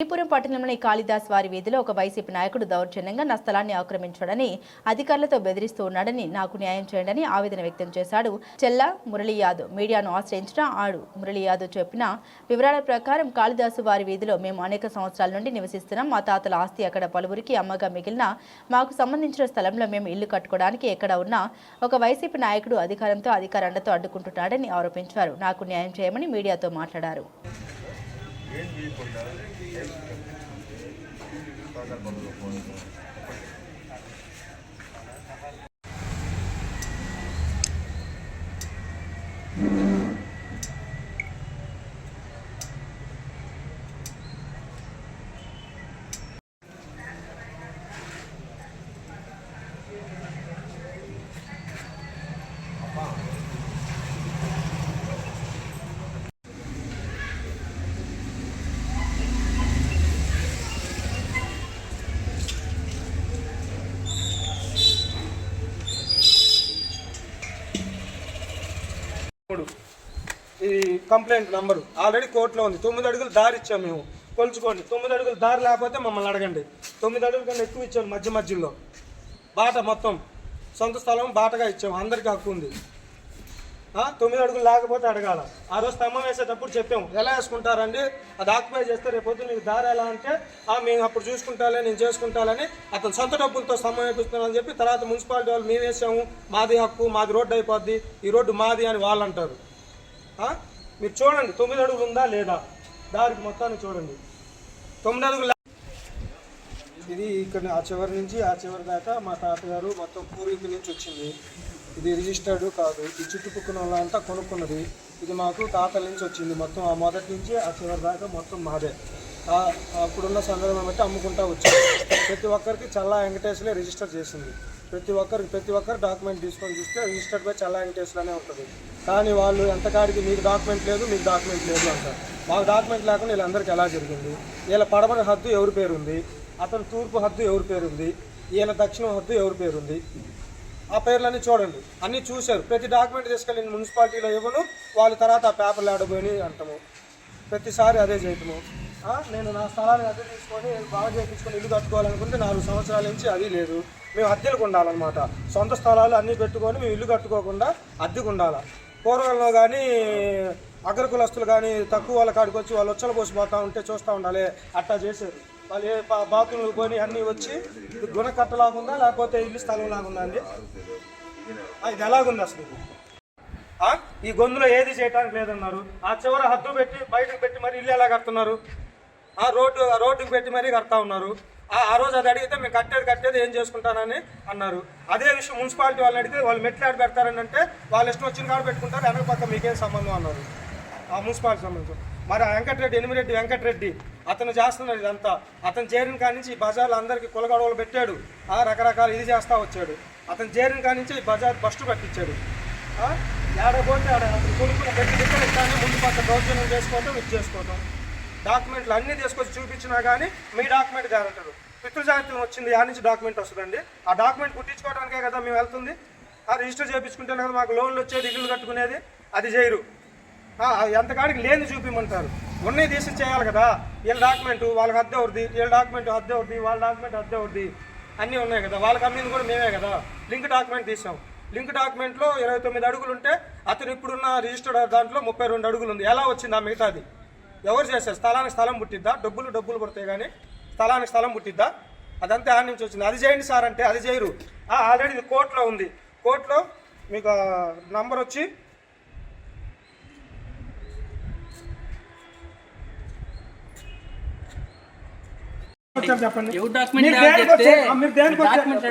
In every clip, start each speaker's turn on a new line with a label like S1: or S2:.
S1: శ్రీపురం పట్టణంలోని కాళిదాస్ వారి వీధిలో ఒక వైసీపీ నాయకుడు దౌర్జన్యంగా నా స్థలాన్ని ఆక్రమించాడని అధికారులతో బెదిరిస్తూ ఉన్నాడని నాకు న్యాయం చేయండి ఆవేదన వ్యక్తం చేశాడు. చెల్ల మురళీ యాదవ్ మీడియాను ఆశ్రయించిన ఆడు మురళీ యాదవ్ చెప్పిన వివరాల ప్రకారం కాళిదాసు వారి వీధిలో మేము అనేక సంవత్సరాల నుండి నివసిస్తున్నాం. మా తాతల ఆస్తి అక్కడ పలువురికి అమ్మగా మిగిలిన మాకు సంబంధించిన స్థలంలో మేము ఇల్లు కట్టుకోవడానికి ఎక్కడ ఉన్నా ఒక వైసీపీ నాయకుడు అధికారంతో అధికారంతో అడ్డుకుంటున్నాడని ఆరోపించారు. నాకు న్యాయం చేయమని మీడియాతో మాట్లాడారు.
S2: ఏం చేయకుండా
S3: మూడు ఈ కంప్లైంట్ నంబరు ఆల్రెడీ కోర్టులో ఉంది. తొమ్మిది అడుగులు దారి ఇచ్చాము మేము. కొలుచుకోండి. తొమ్మిది అడుగులు దారి లేకపోతే మమ్మల్ని అడగండి. తొమ్మిది అడుగుల కన్నా ఎక్కువ ఇచ్చాము మధ్య మధ్యలో. బాట మొత్తం సొంత స్థలం బాటగా ఇచ్చాము అందరికీ హక్కు ఉంది. తొమ్మిది అడుగులు లేకపోతే అడగాల. ఆ రోజు స్తంభం వేసేటప్పుడు చెప్పాము ఎలా వేసుకుంటారండి? అది ఆక్యుపై చేస్తే రేపు పొద్దున్న నీకు దారి ఎలా అంటే ఆ మేము అప్పుడు చూసుకుంటాలే నేను చేసుకుంటాలని అతను సొంత డబ్బులతో స్తంభం వేపిస్తున్నానని చెప్పి తర్వాత మున్సిపాలిటీ వాళ్ళు మేము వేసాము. మాది హక్కు మాది రోడ్డు అయిపోద్ది ఈ రోడ్డు మాది అని వాళ్ళు అంటారు. మీరు చూడండి తొమ్మిది అడుగులు ఉందా లేదా? దారికి మొత్తాన్ని చూడండి. తొమ్మిది అడుగులు ఇది ఇక్కడ ఆ చివరి నుంచి ఆ చివరి దాకా మా తాతగారు మొత్తం పూర్వీకుల నుంచి వచ్చింది. ఇది రిజిస్టర్డ్ కాదు. ఈ చుట్టుపక్కల వాళ్ళంతా కొనుక్కున్నది. ఇది మాకు తాతల నుంచి వచ్చింది. మొత్తం ఆ మొదటి నుంచి ఆ చివరి దాకా మొత్తం మాదే. అప్పుడున్న సందర్భం బట్టి అమ్ముకుంటా వచ్చింది ప్రతి ఒక్కరికి చల్లా వెంకటేశ్వరే రిజిస్టర్ చేసింది. ప్రతి ఒక్కరికి ప్రతి ఒక్కరు డాక్యుమెంట్ తీసుకొని చూస్తే రిజిస్టర్డ్ బై చల్లా వెంకటేశ్వరనే ఉంటుంది. కానీ వాళ్ళు ఎంతకాడికి మీకు డాక్యుమెంట్ లేదు మీకు డాక్యుమెంట్ లేదు అంటారు. మాకు డాక్యుమెంట్ లేకుండా వీళ్ళందరికీ ఎలా జరిగింది? వీళ్ళ పడమర హద్దు ఎవరి పేరుంది? అతని తూర్పు హద్దు ఎవరి పేరుంది? ఈయన దక్షిణం హద్దు ఎవరి పేరుంది? ఆ పేర్లన్నీ చూడండి. అన్నీ చూశారు. ప్రతి డాక్యుమెంట్ తీసుకెళ్ళి మున్సిపాలిటీలో ఇవ్వను. వాళ్ళ తర్వాత ఆ పేపర్లు ఆడబోయి అంటాము. ప్రతిసారి అదే చేయటము నేను నా స్థలాన్ని అద్దె తీసుకొని బాగా చేయించుకొని ఇల్లు కట్టుకోవాలనుకుంటే నాలుగు సంవత్సరాల నుంచి అది లేదు. మేము అద్దెలకు ఉండాలన్నమాట. సొంత స్థలాలు అన్నీ పెట్టుకొని మేము ఇల్లు కట్టుకోకుండా అద్దెకు ఉండాలి? పూర్వంలో కానీ అగ్రకులస్తులు కానీ తక్కువ వాళ్ళ కాడికి వచ్చి వాళ్ళు వచ్చలు పోసిపోతూ ఉంటే చూస్తూ ఉండాలి. అట్టా చేశారు వాళ్ళు ఏ బాత్రూమ్లు కొని అన్నీ వచ్చి ఇది గుణకట్టలాగుందా లేకపోతే ఇల్లు స్థలం లాగుందా అండి ఇది ఎలాగుంది అసలు? ఈ గొంతులో ఏది చేయడానికి లేదన్నారు. ఆ చివర హద్దు పెట్టి బయటకు పెట్టి మరి ఇల్లు ఎలా కడుతున్నారు? ఆ రోడ్డు రోడ్డుకి పెట్టి మరీ కడతా ఉన్నారు. ఆ రోజు అది అడిగితే మేము కట్టేది కట్టేది ఏం చేసుకుంటానని అన్నారు. అదే విషయం మున్సిపాలిటీ వాళ్ళని అడిగితే వాళ్ళు మెట్లు ఆడ పెడతారని అంటే వాళ్ళు ఇష్టం వచ్చిన కాడ పెట్టుకుంటారు వెనక పక్క మీకేం సంబంధం అన్నారు. ఆ మున్సిపాలిటీ సంబంధం మరి ఆ వెంకటరెడ్డి ఎనిమిరెడ్డి వెంకటరెడ్డి అతను చేస్తున్నాడు ఇదంతా. అతను చేరిన కాడి నుంచి ఈ బజార్లో అందరికీ కులగడవలు పెట్టాడు. ఆ రకరకాల ఇది చేస్తా వచ్చాడు. అతను చేరిన కాడి నుంచి ఈ బజార్ బస్టు పట్టించాడు ఏడబోతే ఆడ అతను కొనుక్కున్న ప్రతి దిక్కలు ఇస్తానే ముందు పక్క దౌర్జన్యం చేసుకోవటం ఇది చేసుకోవటం. డాక్యుమెంట్లు అన్నీ తీసుకొచ్చి చూపించినా కానీ మీ డాక్యుమెంట్ కాదంటారు పితృజాగ్రత్తం వచ్చింది ఆ నుంచి డాక్యుమెంట్ వస్తుందండి? ఆ డాక్యుమెంట్ కుట్టించుకోవడానికే కదా మేము వెళ్తుంది? ఆ రిజిస్టర్ చేయించుకుంటేనే కదా మాకు లోన్లు వచ్చేది ఇల్లు కట్టుకునేది? అది చేయరు. ఎంతకాడికి లేని చూపించమంటారు ఉన్నాయి తీసి చేయాలి కదా. వీళ్ళ డాక్యుమెంట్ వాళ్ళకి అద్దె అవుద్ది వీళ్ళ డాక్యుమెంట్ అద్దె అవుద్ది వాళ్ళ డాక్యుమెంట్ అద్దె అవుద్ది అన్నీ ఉన్నాయి కదా. వాళ్ళకి అమ్మింది కూడా మేమే కదా. లింక్ డాక్యుమెంట్ తీసాం. లింక్ డాక్యుమెంట్లో ఇరవై తొమ్మిది అడుగులు ఉంటే అతను ఇప్పుడున్న రిజిస్టర్డ్ దాంట్లో ముప్పై రెండు అడుగులు ఉంది. ఎలా వచ్చింది ఆ మిగతాది? ఎవరు చేశారు? స్థలానికి స్థలం పుట్టిద్దా? డబ్బులు డబ్బులు పడతాయి కానీ స్థలానికి స్థలం పుట్టిద్దా? అదంతా ఆడ నుంచి వచ్చింది. అది చేయండి సార్ అంటే అది చేయరు. ఆల్రెడీ ఇది కోర్టులో ఉంది. కోర్టులో మీకు నంబర్ వచ్చి చెప్పండి
S4: ఎవరు డాక్యుమెంట్
S3: మీరు
S4: తేవాలి
S3: దేనికి
S4: చెప్తే
S3: వచ్చారు? మీరు దేనికి
S4: డాక్యుమెంట్ డాక్యుమెంట్.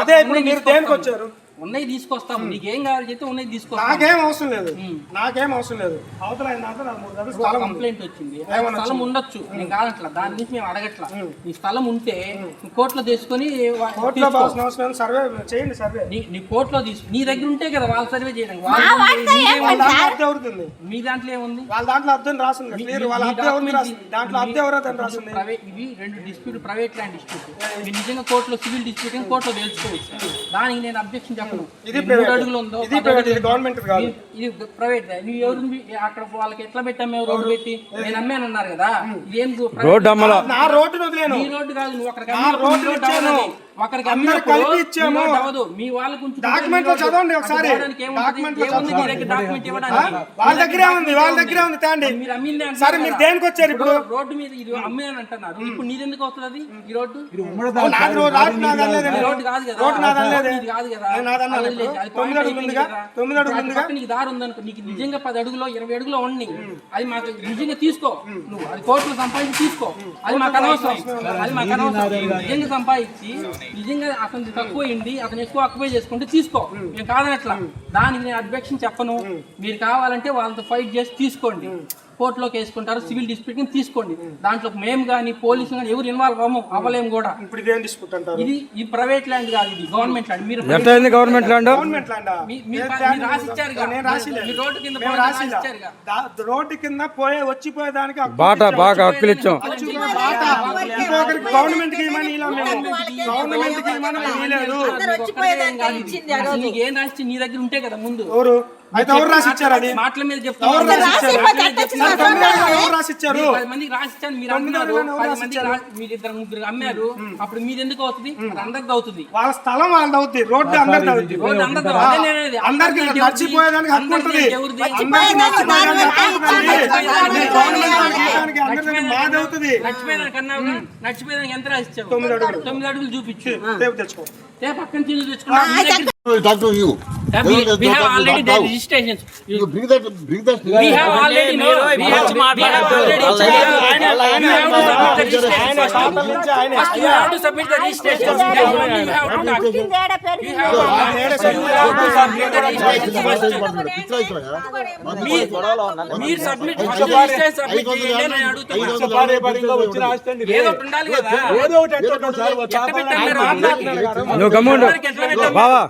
S3: అదే మీరు దేనికి. వచ్చారు?
S4: ఉన్నాయి తీసుకొస్తాం. నీకేం కావాలి చెప్తే ఉన్నాయి తీసుకొస్తాం.
S3: నాకేం అవసరం లేదు. నాకేం అవసరం లేదు. అవతల దాంట్లో నాకు మూడు స్థలం ఉంది.
S4: కంప్లైంట్ వచ్చింది.
S3: ఏమన్నా
S4: స్థలం ఉండొచ్చు. నేను కాదట్లా. దాని నుంచి మేము అడగట్లా. నీ స్థలం ఉంటే నీ కోర్టులో తీసుకొని వా-
S3: కోర్టులో
S4: తీసుకో.
S3: పాల్సిన అవసరం లేదు. సర్వే చేయండి సర్వే.
S4: నీ నీ కోర్టులో తీసు నీ దగ్గర ఉంటే కదా వాళ్ళ సర్వే చేయడానికి. వాళ్ళ
S3: వాళ్ళ? దాంట్లో ఎవరిది
S4: మీ దాంట్లో ఏముంది?
S3: వాళ్ళ దాంట్లో అద్దె అని రాసింది క్లియర్. వాళ్ళ అద్దె ఎవరిని రాసింది? దాంట్లో అద్దె ఎవరైతే రాసింది?
S4: ప్రైవేట్ ఇవి రెండు డిస్ప్యూట్ ప్రైవేట్ ల్యాండ్ డిస్ప్యూట్ మీరు నిజంగా కోర్టులో సివిల్ డిస్ప్యూట్ కోర్టులో తెలుసుకోవచ్చు దానికి నేను అబ్జెక్షన్
S3: ఇది
S4: మూడు
S3: ప్రైవేట్.
S4: అడుగులు ఉందో
S3: ఇది
S4: పది
S3: ప్రైవేట్,
S4: అడుగులు.
S3: ఇది గవర్నమెంట్ కాదు.
S4: ఇది- ఇది ప్రైవేట్ నువ్వు ఎవరు అక్కడ వాళ్ళకి ఎట్లా పెట్టాము రోడ్డు పెట్టి? నేను అమ్మాను అన్నారు కదా. ఇదేం
S5: రోడ్డు అమ్మల.
S3: నా రోడ్డును వదిలేను.
S4: ఈ రోడ్డు కాదు నువ్వు అమ్మినప్పుడు
S3: రోడ్డు
S4: అక్కడికి అమ్మినప్పుడు. మీ వాళ్ళకు ఉంచుకుంటే డాక్యుమెంట్లో
S3: చదవండి ఒకసారి.
S4: డాక్యుమెంట్లో
S3: చదవండి.
S4: డాక్యుమెంట్ ఇవ్వడానికి
S3: వాళ్ళ దగ్గరే ఉంది వాళ్ళ దగ్గరే ఉంది తాండి.
S4: మీరు అమ్మిందే
S3: సరే మీరు. దేనికి వచ్చారు ఇప్పుడు
S4: రోడ్డు మీద ఇది అమ్మాను అంటున్నారు. ఇప్పుడు నీది ఎందుకు అవుతుంది అది? ఈ రోడ్డు?
S3: నాది రోడ్డు నాది
S4: కాదు. కదా
S3: రోడ్డు నాది అనలేదు.
S4: ఇది కాదు కదా.
S3: నేను తొమ్మిది అడుగులు ఉందిగా? తొమ్మిది అడుగులు ఉందిగా?
S4: నీకు దారి ఉందనుకో నీకు నిజంగా పది అడుగులో ఇరవై అడుగులో ఉండి అది మాకు నిజంగా తీసుకో. నువ్వు అది కోట్లు సంపాదించి తీసుకో. అది మాకు అనవసరం. అది మాకు అనవసరం. నిజంగా సంపాదించి నిజంగా అతను తక్కువ అయింది అతను ఎక్కువ అక్వై చేసుకుంటే తీసుకో. మేము. కాదనట్లా. దానికి నేను అబ్జెక్షన్ చెప్పను. మీరు కావాలంటే వాళ్ళతో ఫైట్ చేసి తీసుకోండి. కోర్టులోకి వేసుకుంటారు సివిల్ డిస్ప్యూట్ కింద తీసుకోండి. దాంట్లో మేము కానీ పోలీసులు కానీ ఎవరు ఇన్వాల్వ్ అవ్వము అవ్వలేము కూడా.
S3: ఇప్పుడు ఇదేం డిస్ప్యూట్ అంటారు?
S4: ఇది ఈ ప్రైవేట్ ల్యాండ్ కాదు ఇది గవర్నమెంట్ ల్యాండ్. మీరు
S5: గవర్నమెంట్ ల్యాండ్?
S3: గవర్నమెంట్ ల్యాండా?
S4: మీరు రోడ్డు కింద.
S3: దా- రోడ్డు కింద పోయే వచ్చిపోయే దానికి హక్కు
S5: బాట. బాగా హక్కులు ఇచ్చాం.
S3: వచ్చిపోయే బాట. ఇంకొకరికి గవర్నమెంట్కి ఇవ్వమని ఇలా మేము? గవర్నమెంట్కి ఇవ్వమని ఇవ్వలేదు
S4: నీకు ఏం రాసి నీ దగ్గర ఉంటే కదా ముందు.
S3: ఎవరు? అయితే ఎవరు
S4: మాటల మీద మీరు పది మందికి రాసిచ్చాను మీరు
S3: తొమ్మిది
S4: అన్నారు
S3: అడుగులు ఎవరు
S4: పది మందికి రా- మీరు ఇద్దరు ముగ్గురు అమ్మారు అప్పుడు మీది ఎందుకు అవుతుంది? అది అందరికి అవుతుంది.
S3: వాళ్ళ స్థలం వాళ్ళది అవుద్ది రోడ్డు అందరిది అవుద్ది
S4: రోడ్డు అవుతుంది. అదే.
S3: అందరికి హక్కు ఉంటుంది? అందరికి అందరికి మాది అవుతుంది.
S4: నడిచిపోయేదానికి ఎంత రాసిచ్చావు
S3: తొమ్మిది అడుగులు.
S4: తొమ్మిది అడుగులు చూపించు.
S3: తెచ్చుకో.
S4: పక్కన మీ దగ్గర-
S6: talk to you.
S4: Yeah, we, we have already the registrations. You,
S6: You bring that, bring that.
S4: we have already no, we have, we have already. You have to submit the registration first. First you have to submit the registration. Then only you have to talk. You have you have to submit the registration first. మీరు submit registration submit చేయండి అని అడుగుతున్నా ఏదో ఒకటి ఉండాలి కదా ఎట్లా పెట్టారు మీరు అందరికీ?
S5: నువ్వు గమ్ముండు
S4: అందరికీ ఎట్లా పెట్టారు?
S5: బావా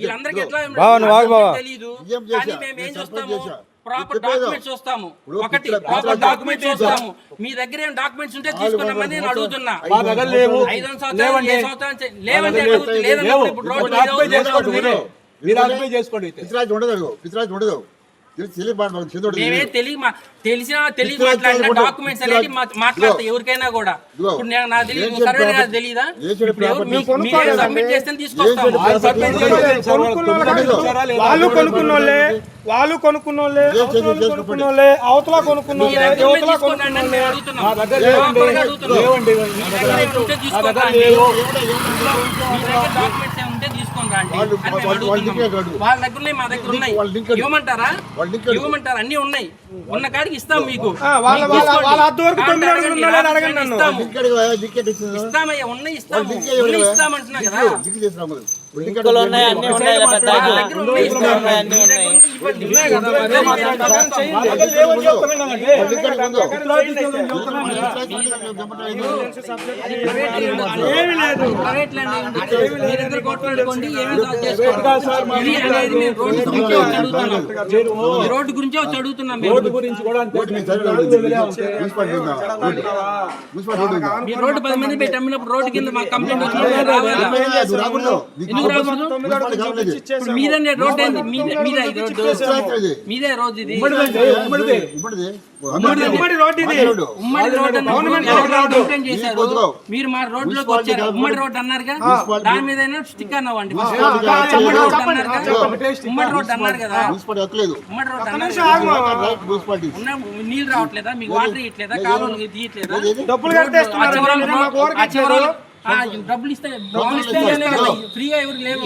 S4: వీళ్ళందరికీ ఎట్లా
S5: బావా, నువ్వు ఆగు బావా.
S4: తెలీదు.
S6: ఏం చేశా?
S4: కానీ మేము ఏం
S6: నేను
S4: చూస్తాము
S6: చేశా.
S4: ప్రాపర్? డాక్యుమెంట్స్ చూస్తాము
S6: ఇప్పుడు
S4: ఒకటి ప్రాపర్ డాక్యుమెంట్స్
S6: డాక్యుమెంట్
S4: చూస్తాము మీ దగ్గర ఏం డాక్యుమెంట్స్ ఉంటే తీసుకున్నామని నేను అడుగుతున్నా.
S6: మా దగ్గర లేవు.
S4: ఐదు సంవత్సరాలు ఏ సంవత్సరాలు చే- లేవంటే అడుగుతు- లేదన్నప్పుడు ఇప్పుడు రోడ్డు మీద
S6: ఆక్యుపై చేసుకోండి మీరు. మీరు ఆక్యుపై చేసుకోండి ఉండదు. అడుగు పిచ్చిరాజు ఉండదు.
S4: మేమే తెలియ మా- తెలిసినా తెలియ మాట్లాడిన. డాక్యుమెంట్స్ అనేది మా- మాట్లాడతాయి ఎవరికైనా కూడా.
S6: ఇదిగో.
S4: ఇప్పుడు నేను నాకు తెలియదు సర్వే నాకు తెలియదా మీరే సబ్మిట్ చేస్తే తీసుకొస్తాము.
S3: వాళ్ళు కొనుక్కున్నోళ్ళే. వాళ్ళు కొనుక్కున్నోళ్ళే.
S6: ఏం
S3: అవతల కొనుక్కున్నోళ్ళే. అవతల కొనుక్కున్నోళ్ళే.
S4: రండి. మీ దగ్గర
S6: వాళ్ళు-
S4: ఉన్నాయి. మా దగ్గర. ఇవ్వమంటారా? అన్ని ఉన్నాయి. ఉన్న కాడికి ఇస్తాం మీకు. ఇస్తామయ్యా ఉన్నాయి ఇస్తాము. ఇస్తామంటున్నా కదా. ఉన్నాయి ఉన్నాయి. రోడ్డు గురించే వచ్చి అడుగుతున్నాం. రోడ్డు పది మంది పెట్టి అమ్మినప్పుడు రోడ్డు కింద మాకు కంప్లైంట్ వచ్చినప్పుడు ఇప్పుడు మీదే ఏంది? మీదే మీదే ఈ రోడ్డు మీదే రోజు ఇది.
S3: ఉమ్మడి ఇది.
S4: అన్నారు చేశారు. మీరు మా రోడ్లోకి వచ్చారు. ఉమ్మడి రోడ్డు అన్నారుగా? దాని మీద స్టిక్ అన్నావండి ఉమ్మడి రోడ్డు అన్నారుగా ఉమ్మడి రోడ్డు అన్నారు కదా? ఉమ్మడి రోడ్డు అన్నారు నీళ్ళు రావట్లేదా? మీకు వాటర్ ఇట్లేదా కాలువలు తీయట్లేదా
S3: డబ్బులు
S4: డబ్బులు ఇస్తే డబ్బులు ఫ్రీగా లేవు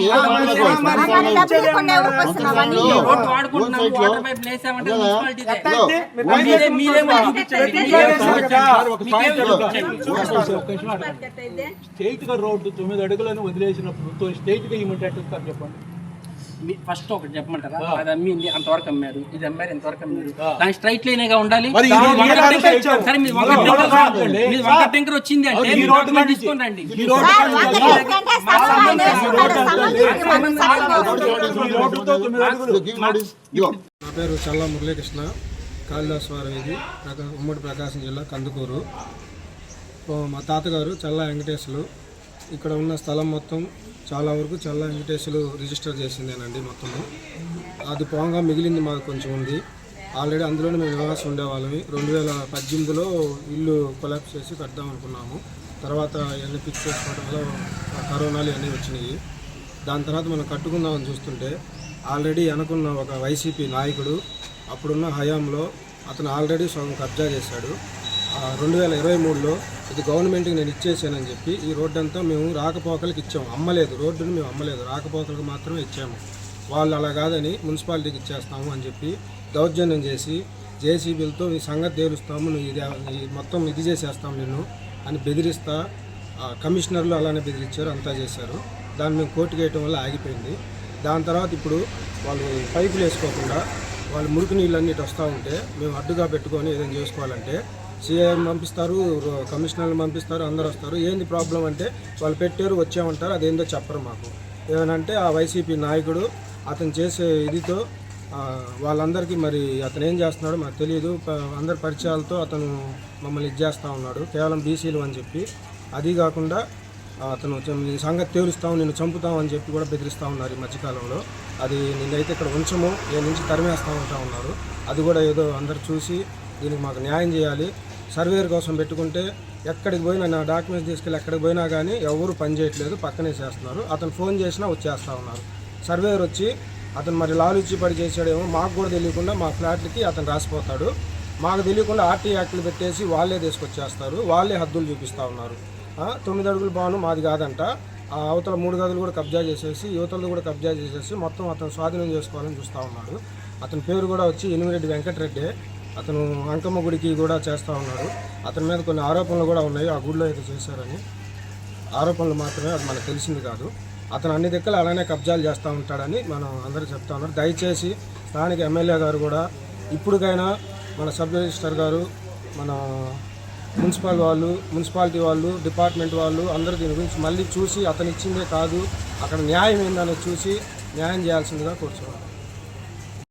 S4: రోడ్డు వాటర్ పైప్ మీరేమో చూపించండి
S7: స్టేట్గా రోడ్డు తొమ్మిది అడుగులను వదిలేసినప్పుడు స్టేట్గా ఇస్తారు చెప్పండి.
S4: ఫస్ట్ ఒకటి చెప్పమంటారా? అది అమ్మింది అంతవరకు అమ్మారు. ఇది అమ్మారు ఎంతవరకు అమ్మారు. దాని స్ట్రైట్ ఉండాలి?
S7: రోడ్డు
S4: వంకర
S7: మీద
S4: టింకర్-. సరే వచ్చింది అంటే తీసుకొని రండి.
S3: నా పేరు చల్లా మురళీకృష్ణ కాళిదాస్ వారి ఇది ఉమ్మడి ప్రకాశం జిల్లా కందుకూరు. మా తాతగారు చల్లా వెంకటేశ్వరు
S8: ఇక్కడ ఉన్న స్థలం మొత్తం చాలా వరకు చల్ల ఇన్విటేషన్లు రిజిస్టర్ చేసిందేనండి మొత్తము అది పోగా మిగిలింది మాకు కొంచెం ఉంది. ఆల్రెడీ అందులోనే మేము నివాసం ఉండేవాళ్ళమి. రెండు వేల పద్దెనిమిదిలో ఇల్లు కొలాప్స్ చేసి కడదాం అనుకున్నాము. తర్వాత ఇవన్నీ ఫిక్స్ చేసుకోవడంలో కరోనాలు ఇవన్నీ వచ్చినాయి. దాని తర్వాత మనం కట్టుకుందామని చూస్తుంటే ఆల్రెడీ అనుకున్న ఒక వైసీపీ నాయకుడు అప్పుడున్న హయాంలో అతను ఆల్రెడీ సగం కబ్జా చేశాడు. రెండు వేల ఇరవై మూడులో ఇది గవర్నమెంట్కి నేను ఇచ్చేసానని చెప్పి ఈ రోడ్డు అంతా మేము రాకపోకలకి ఇచ్చాము. అమ్మలేదు. రోడ్డుని మేము అమ్మలేదు. రాకపోకలకు మాత్రమే ఇచ్చాము. వాళ్ళు అలా కాదని మున్సిపాలిటీకి ఇచ్చేస్తాము అని చెప్పి దౌర్జన్యం చేసి జేసీబీలతో ఈ సంగతి తేలుస్తాము. నువ్వు ఇది మొత్తం ఇది చేసేస్తాం నిన్ను అని బెదిరిస్తా ఆ, కమిషనర్లు అలానే బెదిరించారు అంతా చేశారు. దాన్ని మేము కోర్టుకు వేయటం వల్ల ఆగిపోయింది. దాని తర్వాత ఇప్పుడు వాళ్ళు పైపులు వేసుకోకుండా వాళ్ళు మురికి నీళ్ళు అన్నిటి వస్తూ ఉంటే మేము అడ్డుగా పెట్టుకొని ఏదైనా చేసుకోవాలంటే సీఐని పంపిస్తారు కమిషనర్లు కమిషనర్ని పంపిస్తారు అందరు వస్తారు. ఏంది ప్రాబ్లం అంటే వాళ్ళు పెట్టారు వచ్చామంటారు అదేందో చెప్పరు మాకు. ఏమనంటే ఆ వైసీపీ నాయకుడు అతను చేసే ఇదితో వాళ్ళందరికీ మరి అతను ఏం చేస్తున్నాడో మాకు తెలియదు. అందరి పరిచయాలతో అతను మమ్మల్ని ఇది ఉన్నాడు. కేవలం బీసీలు అని చెప్పి. అది కాకుండా అతను సంగతి తేలుస్తాం నిన్ను చంపుతాం అని చెప్పి కూడా బెదిరిస్తూ ఉన్నారు ఈ మధ్యకాలంలో. అది నిన్నైతే ఇక్కడ ఉంచము ఏ నుంచి తరిమేస్తూ ఉంటా ఉన్నారు. అది కూడా ఏదో అందరు చూసి దీనికి మాకు న్యాయం చేయాలి. సర్వేర్ కోసం పెట్టుకుంటే ఎక్కడికి పోయినా నా డాక్యుమెంట్స్ తీసుకెళ్ళి ఎక్కడికి పోయినా కానీ ఎవరు పని చేయట్లేదు పక్కనే చేస్తున్నారు. అతను ఫోన్ చేసినా వచ్చేస్తూ ఉన్నారు. సర్వేయర్ వచ్చి అతను మరి లాలుచి పడి చేసాడేమో మాకు కూడా తెలియకుండా మా ఫ్లాట్లకి అతను రాసిపోతాడు. మాకు తెలియకుండా ఆర్టీ యాక్ట్లు పెట్టేసి వాళ్ళే తీసుకొచ్చేస్తారు వాళ్ళే హద్దులు చూపిస్తూ ఉన్నారు. తొమ్మిది అడుగుల భవనం మాది కాదంట. ఆ అవతల మూడు గదులు కూడా కబ్జా చేసేసి యువతలు కూడా కబ్జా చేసేసి మొత్తం అతను స్వాధీనం చేసుకోవాలని చూస్తూ ఉన్నాడు. అతని పేరు కూడా వచ్చి ఎనిమిరెడ్డి వెంకటరెడ్డి. అతను అంకమ్మ గుడికి కూడా చేస్తూ ఉన్నాడు అతని మీద కొన్ని ఆరోపణలు కూడా ఉన్నాయి. ఆ గుడిలో అయితే చేశారని. ఆరోపణలు మాత్రమే అది మనకు తెలిసింది కాదు. అతను అన్ని దిక్కులు అలానే కబ్జాలు చేస్తూ ఉంటాడని మనం అందరూ చెప్తా ఉన్నారు. దయచేసి స్థానిక ఎమ్మెల్యే గారు కూడా ఇప్పటికైనా మన సబ్ రిజిస్టర్ గారు మన మున్సిపల్ వాళ్ళు మున్సిపాలిటీ వాళ్ళు డిపార్ట్మెంట్ వాళ్ళు అందరూ దీని గురించి మళ్ళీ చూసి అతను ఇచ్చిందే కాదు అక్కడ న్యాయం ఏందనేది చూసి న్యాయం చేయాల్సిందిగా కోరుతున్నాను